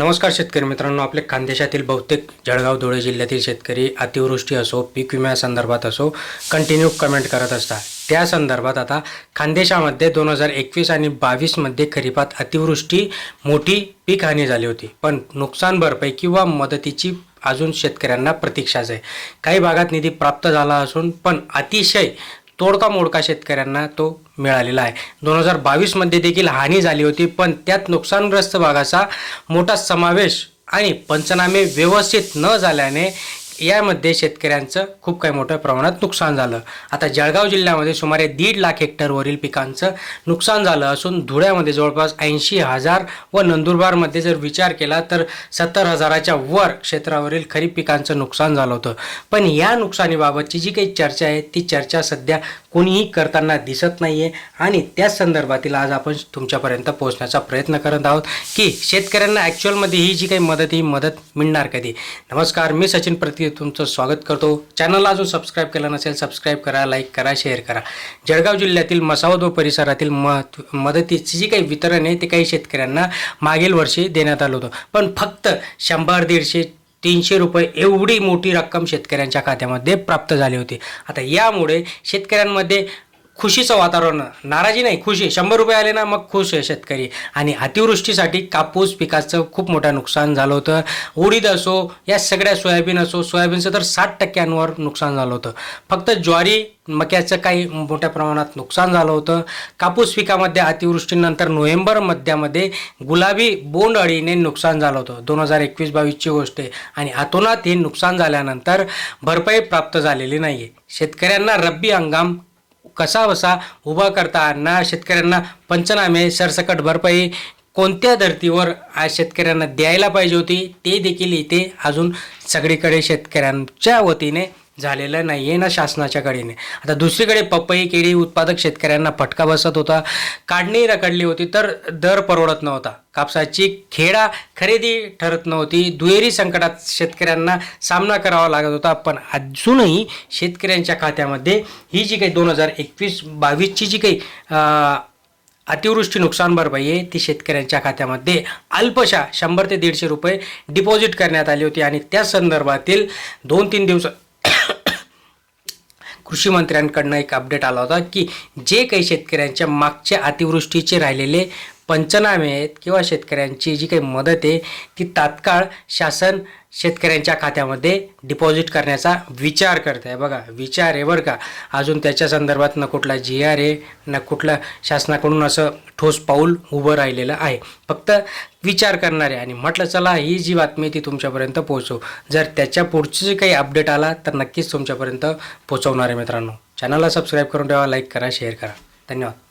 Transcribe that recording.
नमस्कार शेतकरी मित्रांनो आपले खानदेशातील बहुतेक जळगाव धुळे जिल्ह्यातील शेतकरी अतिवृष्टी असो पीक विम्यासंदर्भात असो कंटिन्यू कमेंट करत असतात. त्या संदर्भात आता खानदेशामध्ये दोन हजार एकवीस आणि बावीसमध्ये खरीपात अतिवृष्टी मोठी पीक हानी झाली होती. पण नुकसान भरपाई किंवा मदतीची अजून शेतकऱ्यांना प्रतीक्षाच आहे. काही भागात निधी प्राप्त झाला असून पण अतिशय तोडका मोडका शेतकऱ्यांना तो मिळालेला आहे. दोन हजार बावीसमध्ये देखील हानी झाली होती पण त्यात नुकसानग्रस्त भागाचा मोठा समावेश आणि पंचनामे व्यवस्थित न झाल्याने यामध्ये शेतकऱ्यांचं खूप काही मोठ्या प्रमाणात नुकसान झालं. आता जळगाव जिल्ह्यामध्ये सुमारे दीड लाख हेक्टरवरील पिकांचं नुकसान झालं असून धुळ्यामध्ये जवळपास ऐंशी हजार व नंदुरबारमध्ये जर विचार केला तर सत्तर हजाराच्या वर क्षेत्रावरील खरीप पिकांचं नुकसान झालं होतं. पण या नुकसानीबाबतची जी काही चर्चा आहे ती चर्चा सध्या कोणीही करताना दिसत नाही आहे आणि त्याच संदर्भातील आज आपण तुमच्यापर्यंत पोहोचण्याचा प्रयत्न करत आहोत की शेतकऱ्यांना ॲक्च्युअलमध्ये ही जी काही मदत ही मदत मिळणार कधी? नमस्कार मी सचिन प्रति तुमचं स्वागत करतो. चॅनलला अजून सबस्क्राईब केलं नसेल सबस्क्राईब करा लाईक करा शेअर करा. जळगाव जिल्ह्यातील मसावद व परिसरातील म मदतीची जी काही वितरण आहे ते काही शेतकऱ्यांना मागील वर्षी देण्यात आलं होतं. पण फक्त शंभर दीडशे तीनशे रुपये एवढी मोठी रक्कम शेतकऱ्यांच्या खात्यामध्ये प्राप्त झाली होती. आता यामुळे शेतकऱ्यांमध्ये खुशीचं वातावरण. नाराजी नाही खुशी शंभर रुपये आले ना मग खुश आहे शेतकरी. आणि अतिवृष्टीसाठी कापूस पिकाचं खूप मोठं नुकसान झालं होतं. उडीद असो या सगळ्या सोयाबीन असो सोयाबीनचं तर साठ टक्क्यांवर नुकसान झालं होतं. फक्त ज्वारी मक्याचं काही मोठ्या प्रमाणात नुकसान झालं होतं. कापूस पिकामध्ये अतिवृष्टीनंतर नोव्हेंबर मध्यामध्ये गुलाबी बोंडअळीने नुकसान झालं होतं. दोन हजार एकवीस बावीसची गोष्ट आहे. आणि अतोनात हे नुकसान झाल्यानंतर भरपाई प्राप्त झालेली नाही आहे शेतकऱ्यांना रब्बी हंगाम कसा बसा उभा करताना शेतकऱ्यांना पंचनामे सरसकट भरपाई कोणत्या धर्तीवर आज शेतकऱ्यांना द्यायला पाहिजे होती ते देखील इथे अजून सगळीकडे शेतकऱ्यांच्या वतीने झालेलं नाही आहे ना शासनाच्या कडेने. आता दुसरीकडे पपई केळी उत्पादक शेतकऱ्यांना फटका बसत होता. काढणी रखडली होती तर दर परवडत नव्हता. कापसाची खेडा खरेदी ठरत नव्हती. दुहेरी संकटात शेतकऱ्यांना सामना करावा लागत होता. पण अजूनही शेतकऱ्यांच्या खात्यामध्ये ही जी काही दोन हजार एकवीस बावीसची जी काही अतिवृष्टी नुकसान भरपाई आहे ती शेतकऱ्यांच्या खात्यामध्ये अल्पशा शंभर ते दीडशे रुपये डिपॉझिट करण्यात आली होती. आणि त्या संदर्भातील दोन तीन दिवस कृषी मंत्र्यांकडनं एक अपडेट आला होता की जे काही शेतकऱ्यांच्या मागच्या अतिवृष्टीचे राहिलेले पंचनामे आहेत किंवा शेतकऱ्यांची जी काही मदत आहे ती तात्काळ शासन शेतकऱ्यांच्या खात्यामध्ये डिपॉझिट करण्याचा विचार करत आहे. बघा विचार आहे बरं का. अजून त्याच्या संदर्भात न कुठला जी आर आहे न कुठला शासनाकडून असं ठोस पाऊल उभं राहिलेलं आहे. फक्त विचार करणारे आणि म्हटलं चला ही जी बातमी आहे ती तुमच्यापर्यंत पोहोचव. जर त्याच्या पुढचं जे काही अपडेट आला तर नक्कीच तुमच्यापर्यंत पोहोचवणार आहे मित्रांनो. चॅनलला सबस्क्राईब करून ठेवा लाईक करा शेअर करा. धन्यवाद.